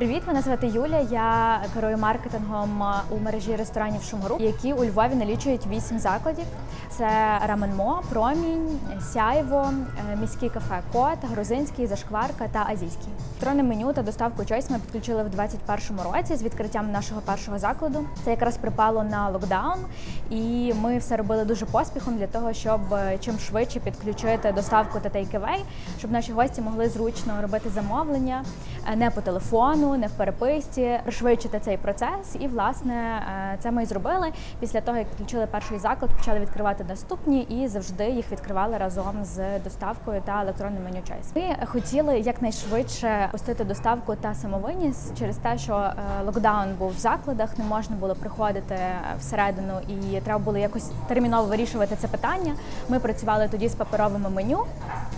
Привіт, мене звати Юля. Я керую маркетингом у мережі ресторанів Шумгруп, які у Львові налічують вісім закладів. Це Раменмо, Промінь, Сяйво, е, міський кафе Кот, грузинський, зашкварка та азійський. Електронне меню та доставку Choice ми підключили в 2021 році з відкриттям нашого першого закладу. Це якраз припало на локдаун, і ми все робили дуже поспіхом для того, щоб е, чим швидше підключити доставку та тейкевей, щоб наші гості могли зручно робити замовлення е, не по телефону, не в переписці, пришвидшити цей процес. І власне е, це ми і зробили. Після того, як підключили перший заклад, почали відкривати наступні і завжди їх відкривали разом з доставкою та електронним меню Choice. Ми хотіли якнайшвидше пустити доставку та самовиніс через те, що е, локдаун був в закладах, не можна було приходити всередину, і треба було якось терміново вирішувати це питання. Ми працювали тоді з паперовими меню.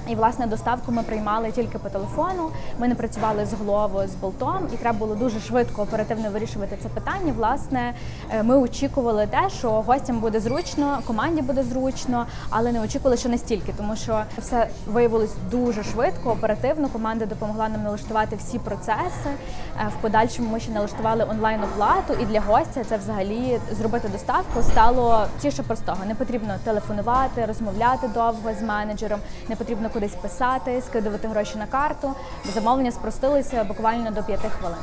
І власне доставку ми приймали тільки по телефону. Ми не працювали з головою з болтом, і треба було дуже швидко оперативно вирішувати це питання. Власне, е, ми очікували те, що гостям буде зручно, команді буде зручно, але не очікували, що настільки, тому що все виявилось дуже швидко, оперативно. Команда допомогла нам налаштувати всі процеси. Е, В подальшому ми ще налаштували онлайн оплату, і для гостя це взагалі зробити доставку стало тіше простого. Не потрібно телефонувати, розмовляти довго з менеджером, не потрібно кудись писати, скидувати гроші на карту. Замовлення спростилися буквально до 5 хвилин.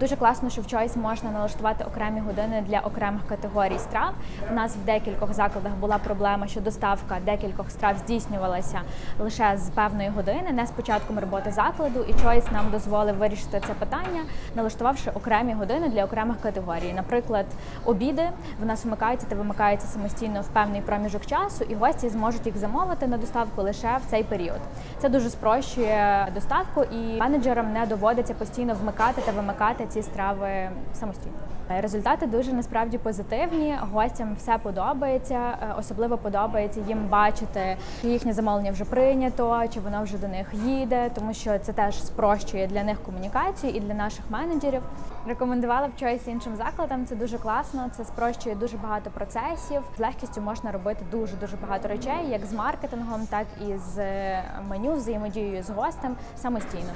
Дуже класно, що в Choice можна налаштувати окремі години для окремих категорій страв. У нас в декількох закладах була проблема, що доставка декількох страв здійснювалася лише з певної години, не з початком роботи закладу. І Choice нам дозволив вирішити це питання, налаштувавши окремі години для окремих категорій. Наприклад, обіди в нас вмикаються та вимикаються самостійно в певний проміжок часу, і гості зможуть їх замовити на доставку лише в цей період. Це дуже спрощує доставку, і менеджерам не доводиться постійно вмикати та вимикати ці страви самостійно. Результати дуже насправді позитивні. Гостям все подобається. Е, Особливо подобається їм бачити, чи їхнє замовлення вже прийнято, чи воно вже до них їде, тому що це теж спрощує для них комунікацію і для наших менеджерів. Рекомендувала б Choice іншим закладам. Це дуже класно. Це спрощує дуже багато процесів. З легкістю можна робити дуже дуже багато речей, як з маркетингом, так і з е, меню, взаємодією з гостем самостійно.